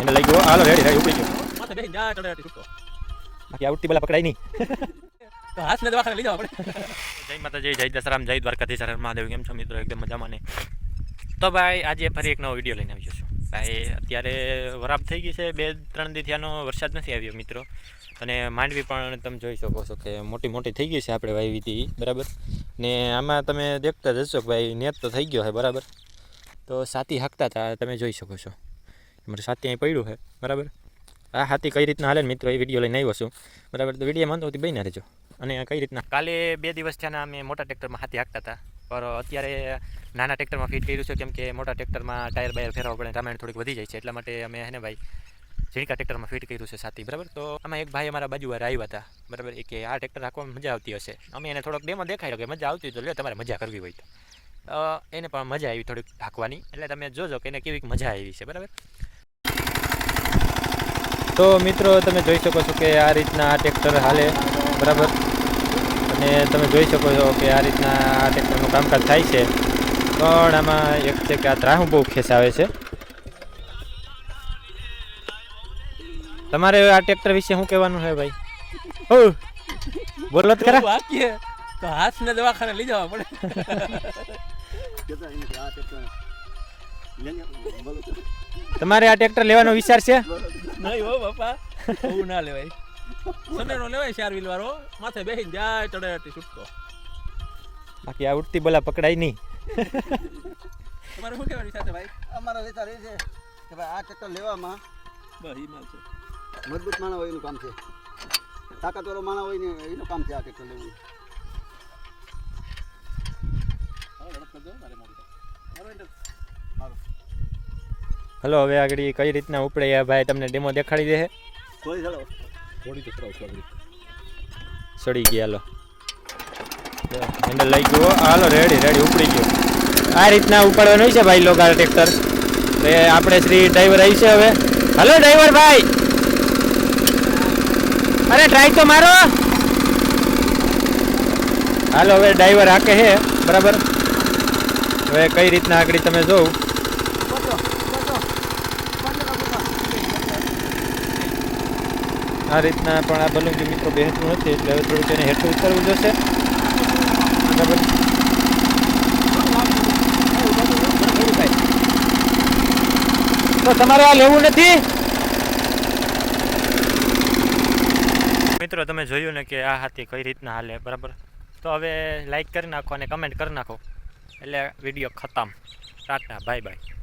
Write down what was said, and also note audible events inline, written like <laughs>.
એને લઈ ગયો. હાલો રેડી રેડી ઉપડી ગયો. માથે બેસી જા ચડે છૂટો. બાકી આવતી પેલા પકડાય નહીં. <laughs> તો હાથને દવાખાને લઈ જાવ આપણે. <laughs> જય માતાજી જય દશરામ જય દ્વારકાધીશ હર મહાદેવ. કેમ છો મિત્રો? એકદમ મજામાં ને? તો ભાઈ આજે ફરી એક નવો વીડિયો લઈને આવ્યો છું ભાઈ અત્યારે વરાપ થઈ ગઈ છે. બે ત્રણ દી આનો વરસાદ નથી આવ્યો મિત્રો. અને માંડવી પણ તમે જોઈ શકો છો કે મોટી મોટી થઈ ગઈ છે આપણે વાવી હતી બરાબર? ને આમાં તમે દેખતા જ હશો કે ભાઈ નેત તો થઈ ગયો છે બરાબર? તો સાતી હાંકતા હતા તમે જોઈ શકો છો. મારે સાથી અહીં પડ્યું છે, બરાબર? આ હાથી કઈ રીતના હાલે મિત્રો, એ વીડિયો લઈને આવ્યો છું. બરાબર, તો વીડિયો માનતો હતી બહીને રહેજો. અને કઈ રીતના? કાલે બે દિવસ થયાના અમે મોટા ટ્રેક્ટરમાં હાથી હાંકતા હતા. પર અત્યારે નાના ટ્રેક્ટરમાં ફિટ કર્યું છે, કેમ કે મોટા ટ્રેક્ટરમાં ટાયર બાયર ફેરવવા પડે રામાયણ થોડીક વધી જાય છે, એટલા માટે અમે હે ને ભાઈ, ઝીણકા ટ્રેક્ટરમાં ફિટ કર્યું છે સાથી, બરાબર? તો આમાં એક ભાઈ અમારા બાજુ આવ્યા હતા, બરાબર? એ કે આ ટ્રેક્ટર હાંકવામાં મજા આવતી હશે. અમે એને થોડોક ડેમો દેખાડ્યો કે મજા આવતી તો લ્યો, તમારે મજા કરવી હોય તો. એને પણ મજા આવી થોડીક હાંકવાની. એટલે તમે જોજો કે એને કેવી મજા આવી છે, બરાબર? તો મિત્રો તમે જોઈ શકો છો કે આ રીતના આ ટ્રેક્ટર હાલે. બરાબર? અને તમે જોઈ શકો છો કે આ રીતના આ ટ્રેક્ટરનું કામકાજ થાય છે. પણ આમાં એક છે કે આ ત્રાહું બહુ ખેંચાવે છે. તમારે આ ટ્રેક્ટર વિશે શું કહેવાનું છે ભાઈ? હો બોલો તો ખરા. વાક્ય. તો હાથને દવાખાને લઈ જવા પડે. તમારે આ ટ્રેક્ટર લેવાનો વિચાર છે? નહીં હો બાપા બહુ ના લેવાય. સનેનો લેવાય ચાર વ્હીલ વાળો માથે બેસીને જાય ચડે છૂટતો બાકી આ ઉડતી બોલા પકડાય નહીં. તમારે શું કહેવાની સાથે ભાઈ? અમારો વિચાર એ છે કે ભાઈ આ ટ્રેક્ટર લેવામાં બસ ઈ માલ છે. મજબૂત માણસ હોય એનું કામ છે. તાકાતવાળો માણસ હોય ને એનું કામ છે આ ટ્રેક્ટર લેવું. હવે ઝડપ કરજો મારે મોડી. હલો હવે આગળ કઈ રીતના ઉપડે આ ભાઈ તમને ડેમો દેખાડી દે. સડી ગયા હાલો. હેન્ડલ લઈ ગયો. હાલો રેડી રેડી ઉપડી ગયો. આ રીતના ઉપાડવાનું છે ભાઈ લોકો ટ્રેક્ટર તો આપણે શ્રી ડ્રાઈવર આવી છે હવે. હલો ડ્રાઈવર ભાઈ. અરે ટ્રાય તો મારો. હાલો હવે ડ્રાઈવર હાકે છે બરાબર? હવે કઈ રીતના આગળ તમે જોઉં આ રીતના પણ આ બલુંગી મિત્રો બેસતું નથી, એટલે હવે થોડુંક એને હેઠું ઉતરવું જશે. તો તમારે આ લેવું નથી? મિત્રો, તમે જોયું ને કે આ હાથી કઈ રીતના હાલે, બરાબર? તો હવે લાઈક કરી નાખો અને કમેન્ટ કરી નાખો. એટલે વીડિયો ખતમ. Tata bye bye